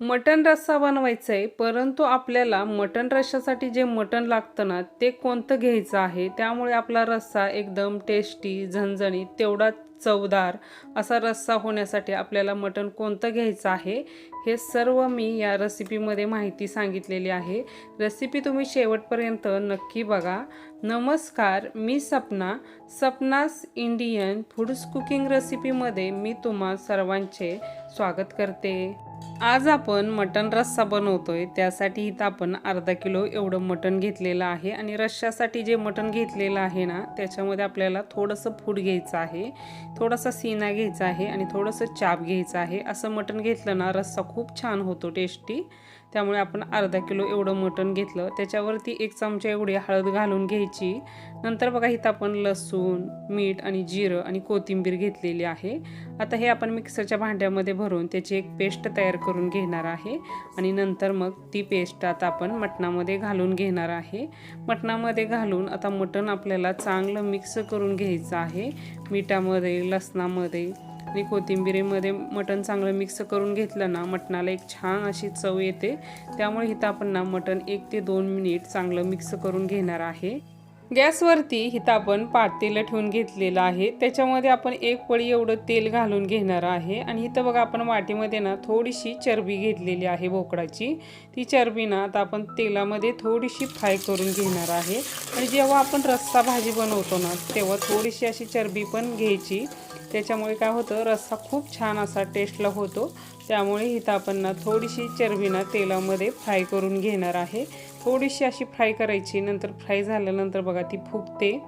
मटण रस्सा बनवायचा आहे परंतु आपल्याला मटण रश्शासाठी जे मटण लागतं ना ते कोणतं घ्यायचं आहे? त्यामुळे आपला रस्सा एकदम टेस्टी झणझणीत तेवढा चवदार असा रस्सा होण्यासाठी आपल्याला मटण कोणतं घ्यायचं आहे हे सर्व मी या रेसिपीमध्ये माहिती सांगितलेली आहे. रेसिपी तुम्ही शेवटपर्यंत नक्की बघा. नमस्कार मी Sapna. Sapna's Indian foods cooking रेसिपीमध्ये मी तुम्हा सर्वांचे स्वागत करते. आज आपण मटण रस्सा बनवतोय त्यासाठी इथं आपण अर्धा किलो एवढं मटण घेतलेलं आहे आणि रश्श्यासाठी जे मटण घेतलेलं आहे ना त्याच्यामध्ये आपल्याला थोडंसं फूड घ्यायचं आहे. थोडासा सीना घ्यायचा आहे आणि थोडंसं चाप घ्यायचं आहे. असं मटण घेतलं ना रस्सा खूप छान होतो टेस्टी त्यामुळे आपण अर्धा किलो एवढं मटण घेतलं. त्याच्यावरती एक चमचा एवढी हळद घालून घ्यायची. नंतर बघा इथं आपण लसूण मीठ आणि जिरं आणि कोथिंबीर घेतलेली आहे. आता हे आपण मिक्सरच्या भांड्यामध्ये भरून त्याची एक पेस्ट तयार करून घेणार आहे. आणि नंतर मग ती पेस्ट आता आपण मटणामध्ये घालून घेणार आहे. मटणामध्ये घालून आता मटण आपल्याला चांगलं मिक्स करून घ्यायचं आहे. मिठामध्ये लसणामध्ये आणि कोथिंबिरीमध्ये मटण चांगलं मिक्स करून घेतलं ना मटणाला एक छान अशी चव येते. त्यामुळे इथं आपण ना मटण एक ते दोन मिनिट चांगलं मिक्स करून घेणार आहे. गॅसवरती इथं आपण पातेलं ठेवून घेतलेलं आहे. त्याच्यामध्ये आपण एक पळी एवढं तेल घालून घेणार आहे. आणि इथं बघा आपण वाटीमध्ये ना थोडीशी चरबी घेतलेली आहे बोकडाची. ती चरबी ना आता आपण तेलामध्ये थोडीशी फ्राय करून घेणार आहे. आणि जेव्हा आपण रस्सा भाजी बनवतो ना तेव्हा थोडीशी अशी चरबी पण घ्यायची. त्याच्यामुळे काय होतं रस्सा खूप छान असा टेस्टला होतो. त्यामुळे इथं आपण ना थोडीशी चरबी ना तेलामध्ये फ्राय करून घेणार आहे. थोडीशी अशी फ्राय करायची नंतर फ्राय झाल्यानंतर बघा ती फुगते.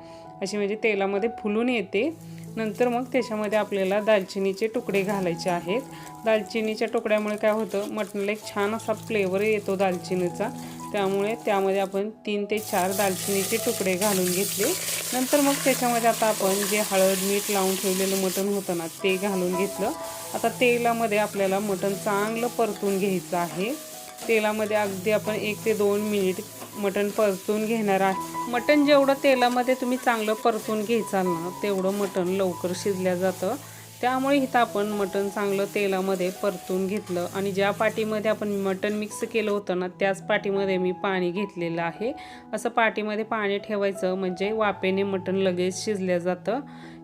अशी म्हणजे तेलामध्ये फुलून येते. नंतर मग त्याच्यामध्ये आपल्याला दालचिनीचे तुकडे घालायचे आहेत. दालचिनीच्या तुकड्यामुळे काय होतं मटणाला एक छान असा फ्लेवर येतो दालचिनीचा. त्यामुळे त्यामध्ये आपण तीन ते चार दालचिनीचे तुकडे घालून घेतले. नंतर मग त्याच्यामध्ये आता आपण जे हळद मीठ लावून ठेवलेलं मटण होतं ना ते घालून घेतलं. आता तेलामध्ये आपल्याला मटण चांगलं परतून घ्यायचं आहे. तेलामध्ये अगदी आपण एक ते दोन मिनिट मटण परतून घेणार आहे मटण जेवढं तेलामध्ये तुम्ही चांगलं परतून घ्यायचाल ना तेवढं मटण लवकर शिजल्या जातं. त्यामुळे इथं आपण मटण चांगलं तेलामध्ये परतून घेतलं. आणि ज्या पाटीमध्ये आपण मटण मिक्स केलं होतं ना त्याच पाटीमध्ये मी पाणी घेतलेलं आहे. असं पाटीमध्ये पाणी ठेवायचं म्हणजे वापेने मटण लगेच शिजल्या जातं.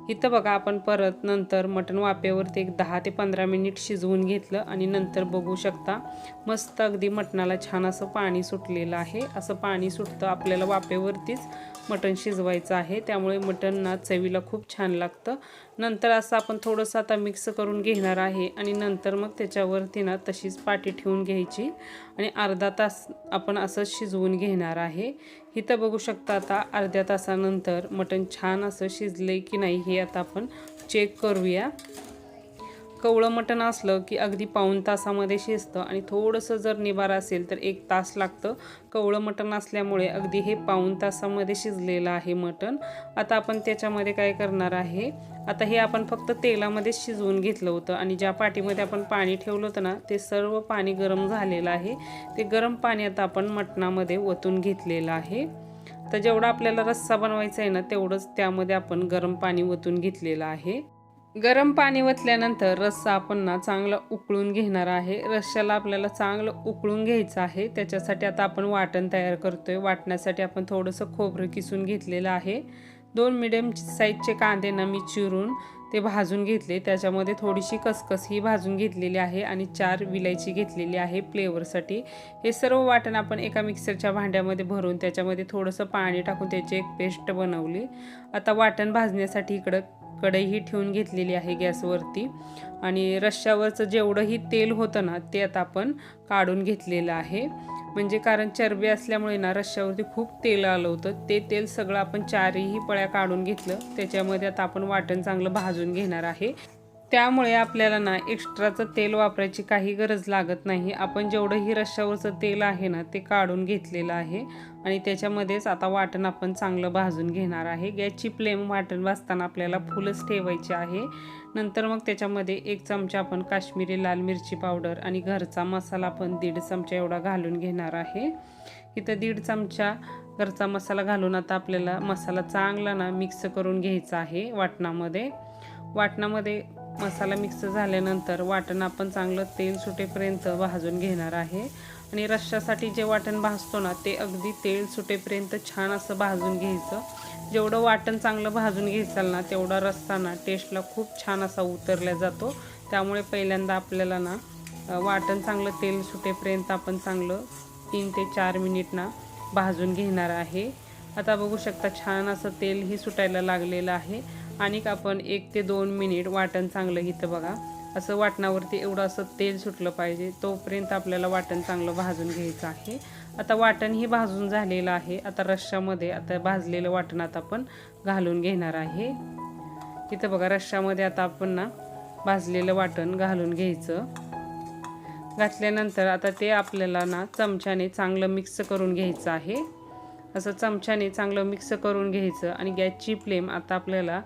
इथं बघा आपण परत नंतर मटण वाफेवरती एक दहा ते पंधरा मिनिट शिजवून घेतलं आणि नंतर बघू शकता मस्त अगदी मटणाला छान असं पाणी सुटलेलं आहे. असं पाणी सुटतं आपल्याला वाफेवरतीच मटण शिजवायचं आहे. त्यामुळे मटण ना चवीला खूप छान लागतं. नंतर असं आपण थोडंसं आता मिक्स करून घेणार आहे आणि नंतर मग त्याच्यावरती ना तशीच पाटी ठेवून घ्यायची आणि अर्धा तास आपण असंच शिजवून घेणार आहे. इथं बघू शकता आता अर्ध्या तासानंतर मटण छान असं शिजले की नाही हे आता आपण चेक करूया. कवळं मटण असलं की अगदी पाऊण तासामध्ये शिजतं आणि थोडंसं जर निबार असेल तर एक तास लागतं. कवळं मटण असल्यामुळे अगदी हे पाऊण तासामध्ये शिजलेलं आहे मटण. आता आपण त्याच्यामध्ये काय करणार आहे? आता हे आपण फक्त तेलामध्ये शिजवून घेतलं होतं आणि ज्या पाटीमध्ये आपण पाणी ठेवलं होतं ना ते सर्व पाणी गरम झालेलं आहे. ते गरम पाणी आता आपण मटणामध्ये ओतून घेतलेलं आहे. तर जेवढा आपल्याला रस्सा बनवायचा आहे ना तेवढंच त्यामध्ये आपण गरम पाणी ओतून घेतलेलं आहे. गरम पाणी ओतल्यानंतर रस्सा आपण ना चांगला उकळून घेणार आहे. रश्श्याला आपल्याला चांगलं उकळून घ्यायचं आहे. त्याच्यासाठी आता आपण वाटण तयार करतोय. वाटण्यासाठी आपण थोडंसं खोबरं किसून घेतलेलं आहे. दोन मिडियम साईजचे कांदे ना मी चिरून ते भाजून घेतले. त्याच्यामध्ये थोडीशी कसकस ही भाजून घेतलेली आहे आणि चार विलायची घेतलेली आहे फ्लेवरसाठी हे सर्व वाटण आपण एका मिक्सरच्या भांड्यामध्ये भरून त्याच्यामध्ये थोडंसं पाणी टाकून त्याची एक पेस्ट बनवली. आता वाटण भाजण्यासाठी इकडं कढईही ठेवून घेतलेली आहे गॅसवरती. आणि रश्श्यावरचं जेवढंही तेल होतं ना ते आता आपण काढून घेतलेलं आहे. म्हणजे कारण चरबी असल्यामुळे ना रश्श्यावरती खूप तेल आलं होतं. ते तेल सगळं आपण चारही पळ्या काढून घेतलं. त्याच्यामध्ये आता आपण वाटण चांगलं भाजून घेणार आहे. त्यामुळे आपल्याला ना एक्स्ट्राचं तेल वापरायची काही गरज लागत नाही. आपण जेवढंही रश्श्यावरचं तेल आहे ना ते काढून घेतलेलं आहे. आणि त्याच्यामध्येच आता वाटण आपण चांगलं भाजून घेणार आहे. गॅसची फ्लेम वाटण भाजताना आपल्याला फुलंच ठेवायची आहे. नंतर मग त्याच्यामध्ये एक चमचा आपण काश्मीरी लाल मिरची पावडर आणि घरचा मसाला आपण दीड चमचा एवढा घालून घेणार आहे. इथं दीड चमचा घरचा मसाला घालून आता आपल्याला मसाला चांगला ना मिक्स करून घ्यायचा आहे वाटणामध्ये. वाटणामध्ये मसाला मिक्स झाल्यानंतर वाटण आपण चांगलं तेल सुटेपर्यंत भाजून घेणार आहे. आणि रश्श्यासाठी जे वाटण भाजतो ना ते अगदी तेल सुटेपर्यंत छान असं भाजून घ्यायचं. जेवढं वाटण चांगलं भाजून घ्यायचाल ना तेवढा रस्सा ना टेस्टला खूप छान असा उतरला जातो. त्यामुळे पहिल्यांदा आपल्याला ना वाटण चांगलं तेल सुटेपर्यंत आपण चांगलं तीन ते चार मिनिट ना भाजून घेणार आहे. आता बघू शकता छान असं तेलही सुटायला लागलेलं आहे. आणि आपण एक ते दोन मिनिट वाटण चांगलं इथं बघा. असं वाटणावरती एवढं असं तेल सुटलं पाहिजे तोपर्यंत आपल्याला वाटण चांगलं भाजून घ्यायचं आहे. आता वाटणही भाजून झालेलं आहे. आता रश्श्यामध्ये आता भाजलेलं वाटण आता आपण घालून घेणार आहे. इथं बघा रश्श्यामध्ये आता आपण ना भाजलेलं वाटण घालून घ्यायचं. घातल्यानंतर आता ते आपल्याला ना चमच्याने चांगलं मिक्स करून घ्यायचं आहे. असं चमच्याने चांगलं मिक्स करून घ्यायचं आणि गॅसची फ्लेम आता आपल्याला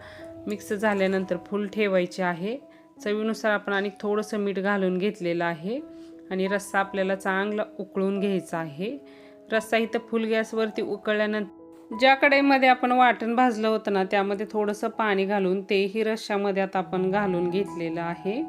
मिक्स झाल्यानंतर फुल ठेवायची आहे. चवीनुसार आपण आणि थोडंसं मीठ घालून घेतलेलं आहे आणि रस्सा आपल्याला चांगला उकळून घ्यायचा आहे. रस्सा इथं फुल गॅसवरती उकळल्यानंतर ज्या कढईमध्ये आपण वाटण भाजलं होतं ना त्यामध्ये थोडंसं पाणी घालून तेही रश्श्यामध्ये आता आपण घालून घेतलेलं आहे.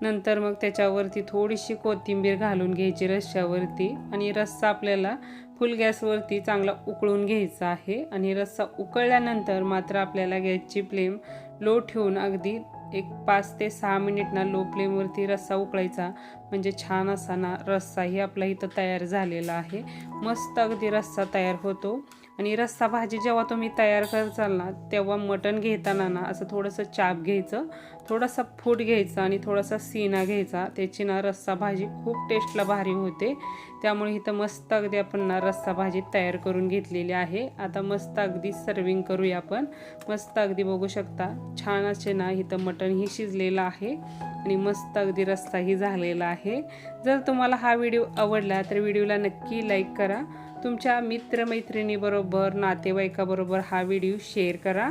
नंतर मग त्याच्यावरती थोडीशी कोथिंबीर घालून घ्यायची रश्श्यावरती आणि रस्सा आपल्याला फुल गॅसवरती चांगला उकळून घ्यायचा आहे. आणि रस्सा उकळल्यानंतर मात्र आपल्याला गॅसची फ्लेम लो ठेवून अगदी एक पाच ते सहा मिनिटना लो फ्लेमवरती रस्सा उकळायचा. म्हणजे छान असा ना रस्साही आपला इथं तयार झालेला आहे. मस्त अगदी रस्सा तयार होतो. आणि रस्सा भाजी जेव्हा तुम्ही तयार करचाल ना तेव्हा मटण घेताना ना असं थोडंसं चाप घ्यायचं थोडासा फूट घ्यायचा आणि थोडासा सीना घ्यायचा. त्याची ना रस्सा भाजी खूप टेस्टला भारी होते. त्यामुळे इथं मस्त अगदी आपण ना रस्सा भाजी तयार करून घेतलेली आहे. आता मस्त अगदी सर्विंग करूया आपण. मस्त अगदी बघू शकता छान असे ना इथं मटणही शिजलेलं आहे. आणि मस्त अगदी रस्साही झालेला आहे. आहे. जर तुम्हाला हा व्हिडिओ आवडला तर व्हिडिओला नक्की लाईक करा. तुमच्या मित्रमैत्रिणीबरोबर नातेवाईकाबरोबर हा व्हिडिओ शेअर करा.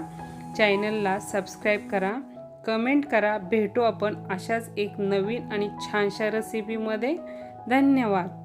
चॅनलला सबस्क्राईब करा. कमेंट करा. भेटू आपण अशाच एक नवीन आणि छानशा रेसिपीमध्ये धन्यवाद.